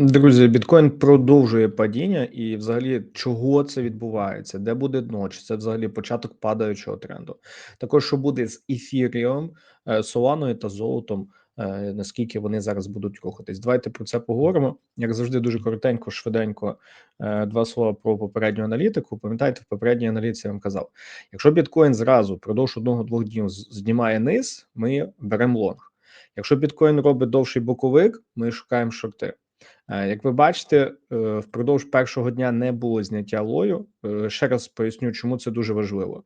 Друзі, біткоін продовжує падіння, і взагалі чого це відбувається? Де буде дно? Чи це взагалі початок падаючого тренду? Також що буде з ефіріум, соланою та золотом, е, наскільки вони зараз будуть рухатись? Давайте про це поговоримо. Як завжди, дуже коротенько, швиденько. е, Два слова про попередню аналітику. Пам'ятаєте, в попередній аналітиці я вам казав: якщо біткоін зразу впродовж одного-двох днів знімає низ, ми беремо лонг. Якщо біткоін робить довший боковик, ми шукаємо шорти. Е, Як ви бачите, е, впродовж першого дня не було зняття лою. Е, Ще раз поясню, чому це дуже важливо,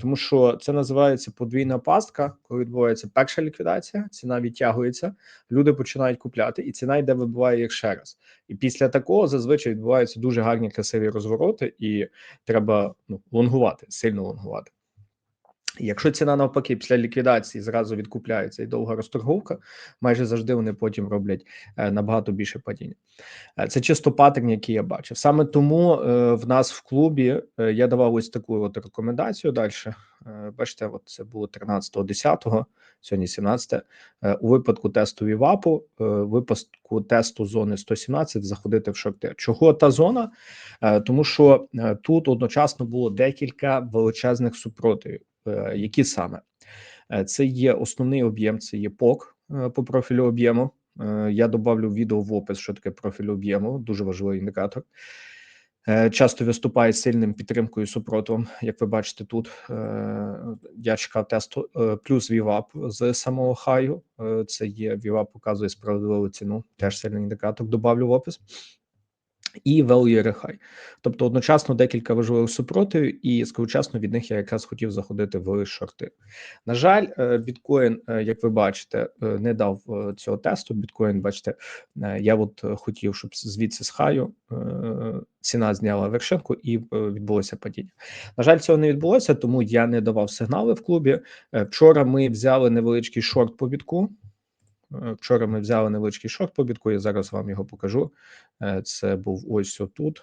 тому що це називається подвійна пастка, коли відбувається перша ліквідація, ціна відтягується, люди починають купляти, і ціна йде вибиває їх ще раз. І після такого зазвичай відбуваються дуже гарні красиві розвороти, і треба ну, лонгувати, сильно лонгувати. Якщо ціна навпаки після ліквідації зразу відкупляється і довга розторговка, майже завжди вони потім роблять е, набагато більше падіння. Е, Це чисто паттерн, який я бачив. Саме тому е, в нас в клубі я давав ось таку от рекомендацію далі. Бачите, от це було 13.10, сьогодні 17. Е, у випадку тесту ВІВАПу, е, випадку тесту зони 117 заходити в шорти. Чого та зона? Тому що тут одночасно було декілька величезних супротивів. Е, Які саме? Е, Це є основний об'єм, це є ПОК е, по профілю об'єму. Я добавлю відео в опис, що таке профіль об'єму, дуже важливий індикатор. Часто виступає сильним підтримкою і супротивом, як ви бачите тут. Я чекав тесту плюс VWAP з самого хаю. Це є VWAP показує справедливу ціну, теж сильний індикатор. Добавлю в опис. І value RHI. Тобто одночасно декілька важливих супротивів, і скорочасно від них я якраз хотів заходити в шорти. На жаль, е, біткоін, е, як ви бачите, е, не дав цього тесту. Біткоін, бачите, я от хотів, щоб звідси з хаю ціна зняла вершинку і відбулося падіння. На жаль, цього не відбулося, тому я не давав сигнали в клубі. Вчора ми взяли невеличкий шорт по бітку. Е, Вчора ми взяли невеличкий шорт по бітку, я зараз вам його покажу. Е, Це був ось отут.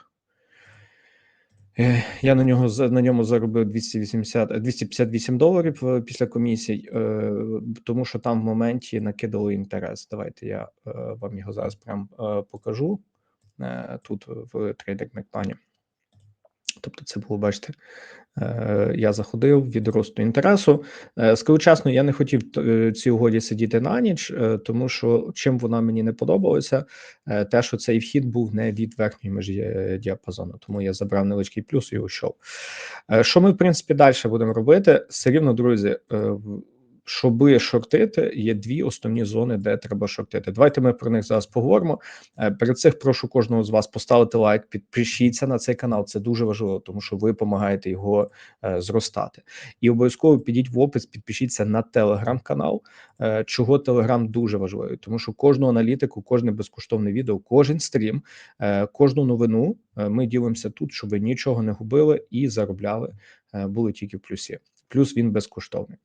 Е, Я на нього на ньому заробив 280, е, 258 доларів після комісій, тому що там в моменті накидали інтерес. Давайте я вам його зараз прям покажу тут в трейдинг плані. Тобто, це було, бачите, я заходив від росту інтересу. Е, Скажу чесно, я не хотів е, цій угоді сидіти на ніч, е, тому що чим вона мені не подобалася, е, те, що цей вхід був не від верхньої межі е, діапазону, тому я забрав невеличкий плюс і йшов. Е, Що ми, в принципі, далі будемо робити? Все рівно, друзі, е, щоби шортити, є дві основні зони, де треба шортити. Давайте ми про них зараз поговоримо. Е, Перед цим прошу кожного з вас поставити лайк, підпишіться на цей канал. Це дуже важливо, тому що ви допомагаєте його е, зростати. І обов'язково підіть в опис, підпишіться на телеграм-канал. Е, Чого телеграм дуже важливий, тому що кожну аналітику, кожне безкоштовне відео, кожен стрім, кожну новину ми ділимося тут, щоб ви нічого не губили і заробляли, були тільки в плюсі. Плюс він безкоштовний.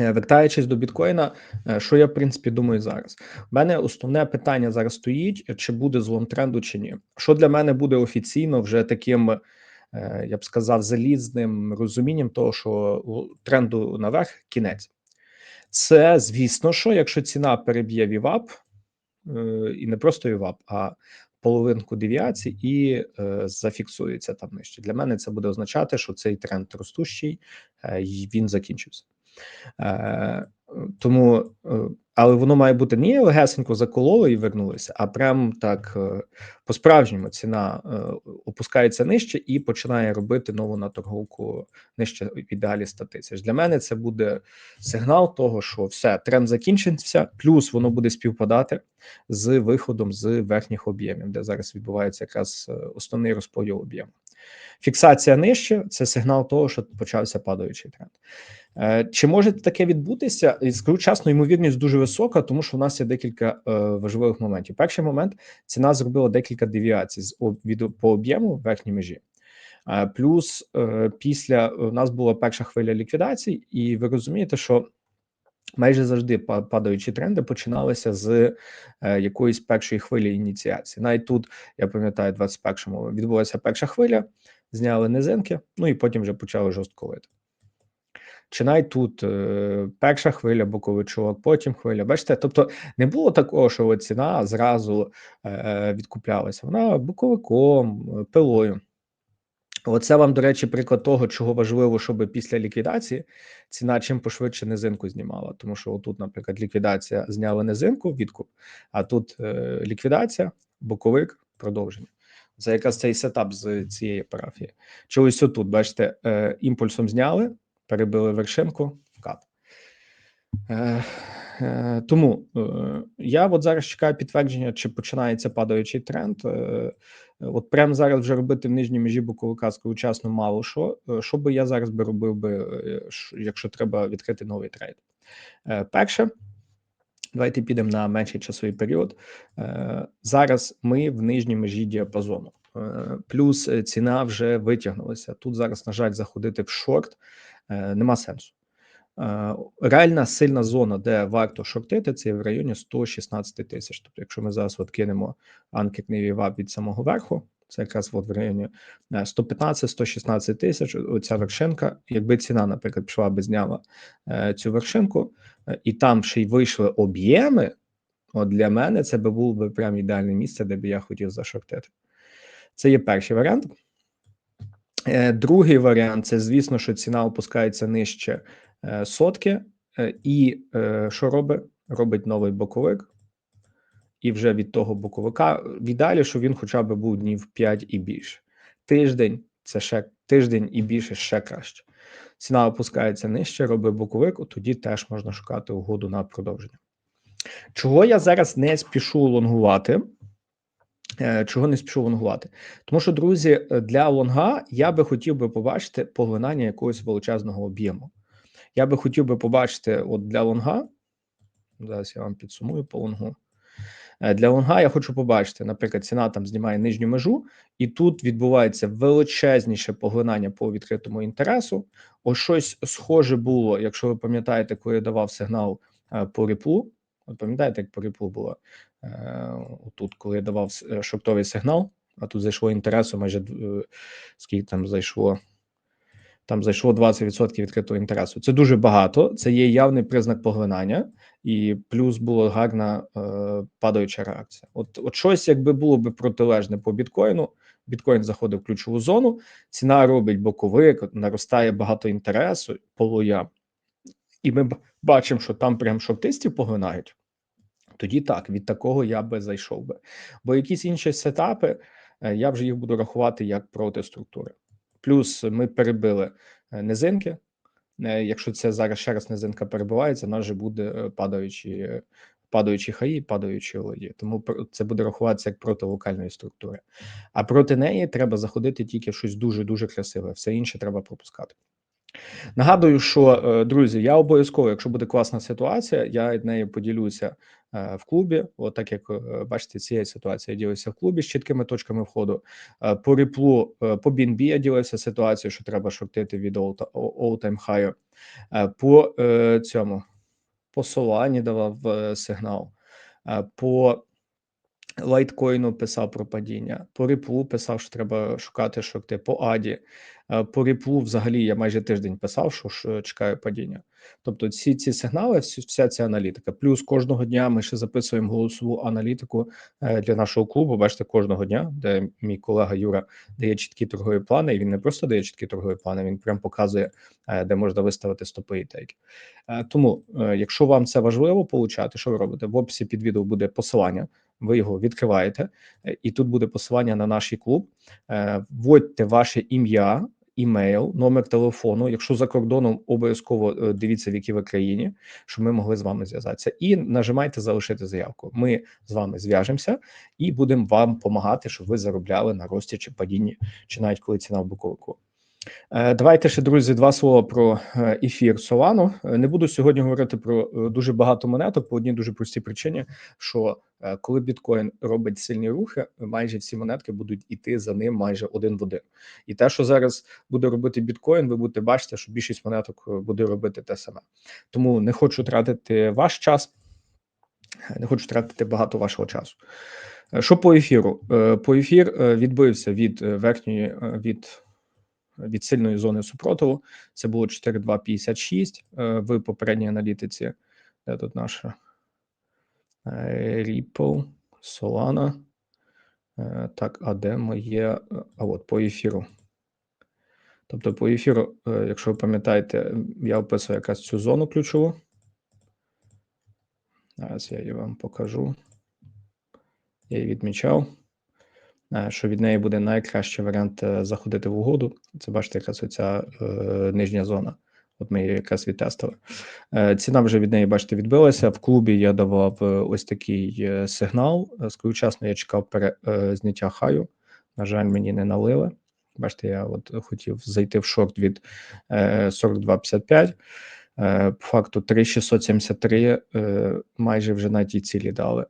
Е, Вертаючись до біткоїна, е, що я в принципі думаю зараз? У мене основне питання зараз стоїть: чи буде злом тренду, чи ні. Що для мене буде офіційно вже таким, е, я б сказав, залізним розумінням того, що тренду наверх кінець. Це звісно, що якщо ціна переб'є е, і не просто VWAP, а половинку девіацій і зафіксується там нижче. Для мене це буде означати, що цей тренд ростущий, він закінчився. Е, тому, е, але воно має бути не легесенько закололо і вернулося, а прям так е, по-справжньому ціна опускається нижче і починає робити нову наторговку нижче в ідеалі 100 тисяч. Для мене це буде сигнал того, що все, тренд закінчився, плюс воно буде співпадати з виходом з верхніх об'ємів, де зараз відбувається якраз основний розподіл об'єму. Фіксація нижче це сигнал того, що почався падаючий тренд. Е, Чи може таке відбутися? І Скажу чесно, ймовірність дуже висока, тому що в нас є декілька е, важливих моментів. Перший момент ціна зробила декілька девіацій з від по об'єму верхній межі. Е, Плюс після у нас була перша хвиля ліквідацій, і ви розумієте, що майже завжди падаючі тренди починалися з е, якоїсь першої хвилі ініціації. Навіть тут я пам'ятаю, 21-му відбулася перша хвиля, зняли низинки, ну і потім вже почали жорстко лити. чи навіть тут е, перша хвиля боковичок, потім хвиля. Бачите, тобто не було такого, що ціна зразу е, відкуплялася. Вона боковиком, е, пилою. Оце вам, до речі, приклад того, чого важливо, щоб після ліквідації ціна чим пошвидше низинку знімала. Тому що отут, наприклад, ліквідація зняла низинку, відкуп, а тут е, ліквідація, боковик, продовження. Це якраз цей сетап з цієї парафії. Чи ось отут, бачите, е, імпульсом зняли, перебили вершинку. Е, е, тому е, я от зараз чекаю підтвердження, чи починається падаючий тренд. Е, От прямо зараз вже робити в нижній межі боковика своєчасно мало що. Е, що би я зараз би робив би, е, якщо треба відкрити новий трейд? Е, Перше, давайте підемо на менший часовий період. Е, Зараз ми в нижній межі діапазону. Е, Плюс е, ціна вже витягнулася. Тут зараз, на жаль, заходити в шорт е, нема сенсу. Е, Реальна сильна зона, де варто шортити, це в районі 116 тисяч. Тобто, якщо ми зараз от кинемо анкетний вівап від самого верху, це якраз от в районі е, 115-116 тисяч. Оця вершинка. Якби ціна, наприклад, пішла би зняла е, цю вершинку, е, і там ще й вийшли об'єми. От для мене це би було би прям ідеальне місце, де би я хотів зашортити. Це є перший варіант. Е, Другий варіант це, звісно, що ціна опускається нижче е, сотки, е, і що робить? Робить новий боковик. І вже від того боковика в ідеалі, що він хоча б був днів 5 і більше. Тиждень це ще тиждень і більше ще краще. Ціна опускається нижче, робить боковик, тоді теж можна шукати угоду на продовження. Чого я зараз не спішу лонгувати? Е, Чого не спішу лонгувати? Тому що, друзі, е, для лонга я би хотів би побачити поглинання якогось величезного об'єму. Я би хотів би побачити, от для лонга, зараз я вам підсумую по лонгу. Е, Для лонга я хочу побачити, наприклад, ціна там знімає нижню межу, і тут відбувається величезніше поглинання по відкритому інтересу. Ось щось схоже було, якщо ви пам'ятаєте, коли я давав сигнал по ріплу. От пам'ятаєте, як по ріплу було е, тут, коли я давав е, шортовий сигнал, а тут зайшло інтересу, майже е, скільки там зайшло. Там зайшло 20% відкритого інтересу. Це дуже багато. Це є явний признак поглинання, і плюс була гарна е, падаюча реакція. От, от щось, якби було би протилежне по біткоїну. Біткоін заходить в ключову зону, ціна робить боковик, наростає багато інтересу по лоям. І ми бачимо, що там прям шортистів поглинають. Тоді так, від такого я би зайшов би. Бо якісь інші сетапи, е, я вже їх буду рахувати як проти структури. Плюс ми перебили е, низинки. Е, Якщо це зараз ще раз низинка перебивається, в нас же буде падаючі, падаючі хаї, падаючі лої. Тому це буде рахуватися як проти локальної структури. А проти неї треба заходити тільки в щось дуже дуже красиве. Все інше треба пропускати. Нагадую, що е, друзі, я обов'язково, якщо буде класна ситуація, я від нею поділюся е, в клубі. От так як е, бачите, цієї ситуації ділився в клубі з чіткими точками входу. По ріплу, по BNB я ділився ситуацією, що треба шортити від all- all-time high. По цьому по давав сигнал. По лайткоїну писав про падіння, по ріплу писав, що треба шукати шорти, по аді, Е, по ріплу взагалі я майже тиждень писав, що е, чекаю падіння. Тобто, всі ці сигнали, вся ця аналітика. Плюс кожного дня ми ще записуємо голосову аналітику е, для нашого клубу. Бачите, кожного дня, де мій колега Юра дає чіткі торгові плани, і він не просто дає чіткі торгові плани, він прям показує, де можна виставити стопи і тейки. Тому, якщо вам це важливо получати, що ви робите? В описі під відео буде посилання. Ви його відкриваєте, е, і тут буде посилання на наш клуб. Е, Вводьте ваше ім'я, імейл, номер телефону. Якщо за кордоном, обов'язково е, дивіться, в якій ви країні, щоб ми могли з вами зв'язатися. І нажимайте залишити заявку. Ми з вами зв'яжемося і будемо вам допомагати, щоб ви заробляли на рості чи падінні, чи навіть коли ціна в боковику. Е, Давайте ще, друзі, два слова про е, ефір Solano. Е, Не буду сьогодні говорити про дуже багато монеток по одній дуже простій причині, що коли біткоін робить сильні рухи, майже всі монетки будуть іти за ним майже один в один. І те, що зараз буде робити біткоін, ви будете бачити, що більшість монеток буде робити те саме. Тому не хочу тратити ваш час, не хочу тратити багато вашого часу. Що по ефіру? По ефір відбився від верхньої від від сильної зони супротиву. Це було 4,256 е, в попередній аналітиці. Де тут наша е, Ripple, Solana. Е, Так, а де моє? А от по ефіру. Тобто, по ефіру, якщо ви пам'ятаєте, я описую якраз цю зону ключову. Зараз я її вам покажу. Я її відмічав, що від неї буде найкращий варіант е, заходити в угоду. Це бачите, якраз оця е, нижня зона. От ми її якраз відтестили. Е, ціна вже від неї, бачите, відбилася. В клубі я давав е, ось такий е, сигнал. Е, Своєчасно я чекав е, зняття хаю. На жаль, мені не налили. Бачите, я от хотів зайти в шорт від е, 42,55. Е, по факту 3,673 е, майже вже на тій цілі дали.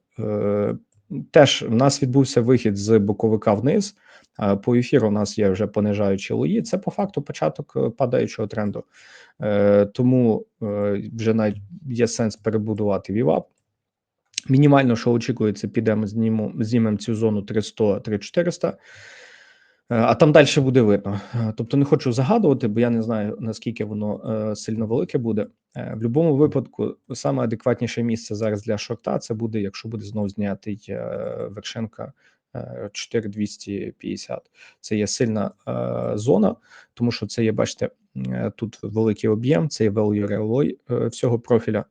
Е, теж в нас відбувся вихід з боковика вниз. По ефіру у нас є вже понижаючі лої. Це по факту початок е, падаючого тренду. Е, Тому е, вже навіть є сенс перебудувати VWAP. Мінімально, що очікується, підемо знімемо, цю зону 300 3400 Е, А там далі буде видно. Е, Тобто не хочу загадувати, бо я не знаю наскільки воно е, сильно велике буде. Е, В будь-якому випадку саме адекватніше місце зараз для шорта це буде, якщо буде знову знятий е, вершинка е, 4250. Це є сильна е, зона, тому що це є, бачите, е, тут великий об'єм, це є value relay е, всього профіля.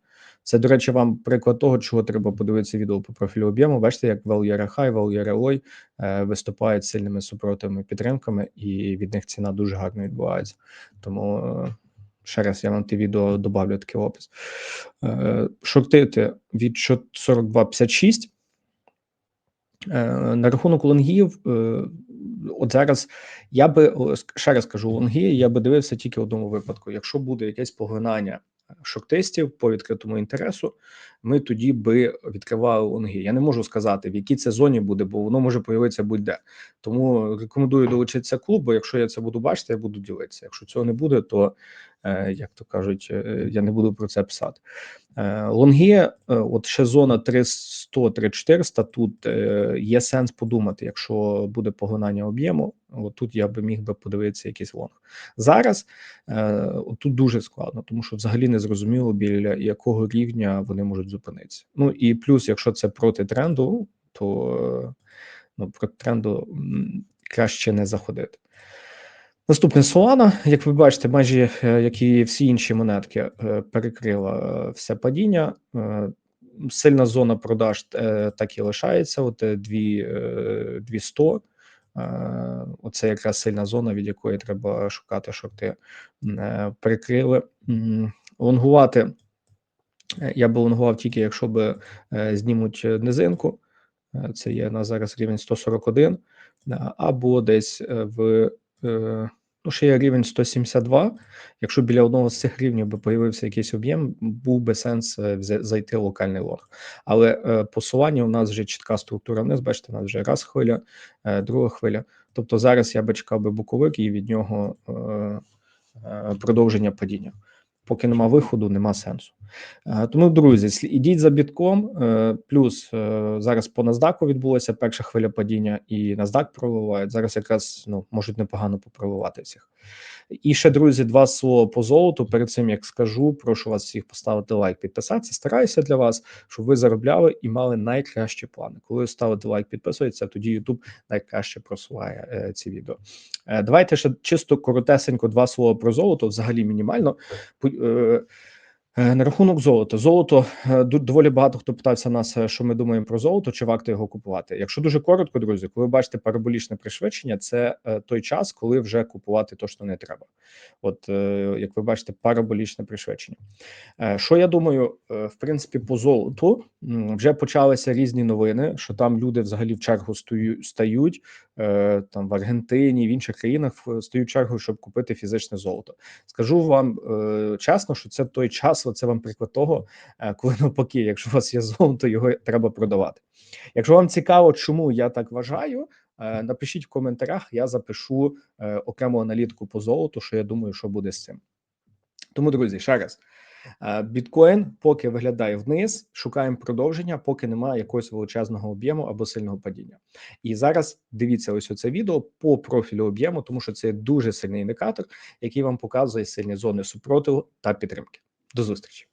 Це, до речі, вам приклад того, чого треба подивитися відео по профілю об'єму. Бачите, як high, value relay е, виступають сильними супротивними підтримками, і від них ціна дуже гарно відбувається. Тому е, ще раз я вам те відео добавлю такий опис. Е, Шортити від 42,56. Е, На рахунок лонгів, от зараз я би ще раз кажу, лонги я би дивився тільки в одному випадку. Якщо буде якесь поглинання шортистів по відкритому інтересу, ми тоді би відкривали лонги. Я не можу сказати, в якій це зоні буде, бо воно може появитися будь-де. Тому рекомендую долучитися клубу. Якщо я це буду бачити, я буду ділитися. Якщо цього не буде, то е, як то кажуть, е, я не буду про це писати. Е, Лонги, от ще зона 300-3400, тут є сенс подумати, якщо буде поглинання об'єму, от тут я би міг би подивитися якийсь лонг. Зараз тут дуже складно, тому що взагалі не зрозуміло, біля якого рівня вони можуть зупинитися. Ну і плюс, якщо це проти тренду, то е, ну, проти тренду краще не заходити. Наступне Solana, як ви бачите, майже е, як і всі інші монетки, е, перекрила все падіння. Сильна зона продаж так і лишається. От е, дві, е, 200. Е, Оце якраз сильна зона, від якої треба шукати шорти. Перекрили. Лонгувати. Е, Я би лонгував тільки, якщо би е, знімуть е, низинку. Це є на зараз рівень 141, е, або десь в ну, ще є рівень 172. Якщо біля одного з цих рівнів би появився якийсь об'єм, був би сенс зайти в локальний лонг. Але посування у нас вже чітка структура вниз. Бачите, у нас вже раз хвиля, друга хвиля. Тобто зараз я би чекав би боковик і від нього продовження падіння. Поки нема виходу, нема сенсу. Е, Тому, друзі, ідіть за бітком. е, Плюс е, зараз по NASDAQ відбулася перша хвиля падіння, і NASDAQ проливають. Зараз якраз ну можуть непогано попроливати всіх. І ще, друзі, два слова по золоту. Перед цим як скажу, прошу вас всіх поставити лайк, підписатися. Стараюся для вас, щоб ви заробляли і мали найкращі плани. Коли ставите лайк, підписується, тоді YouTube найкраще просуває е, ці відео. Е, давайте ще чисто коротесенько два слова про золото, взагалі мінімально. Е, На рахунок золота. Золото е, доволі багато хто питався нас, е, що ми думаємо про золото, чи варто його купувати. Якщо дуже коротко, друзі, коли ви бачите параболічне пришвидшення, це е, той час, коли вже купувати то, що не треба. От е, як ви бачите, параболічне пришвидшення. Е, Що я думаю, е, в принципі, по золоту вже почалися різні новини, що там люди взагалі в чергу стою, стають е, там в Аргентині, в інших країнах стають чергу, щоб купити фізичне золото. Скажу вам е, чесно, що це той час, це вам приклад того, е, коли навпаки, якщо у вас є золото, його треба продавати. Якщо вам цікаво, чому я так вважаю, е, напишіть в коментарях, я запишу е, окрему аналітику по золоту, що я думаю, що буде з цим. Тому, друзі, ще раз. Е, Біткоін поки виглядає вниз, шукаємо продовження, поки немає якогось величезного об'єму або сильного падіння. І зараз дивіться ось оце відео по профілю об'єму, тому що це дуже сильний індикатор, який вам показує сильні зони супротиву та підтримки. До зустрічі.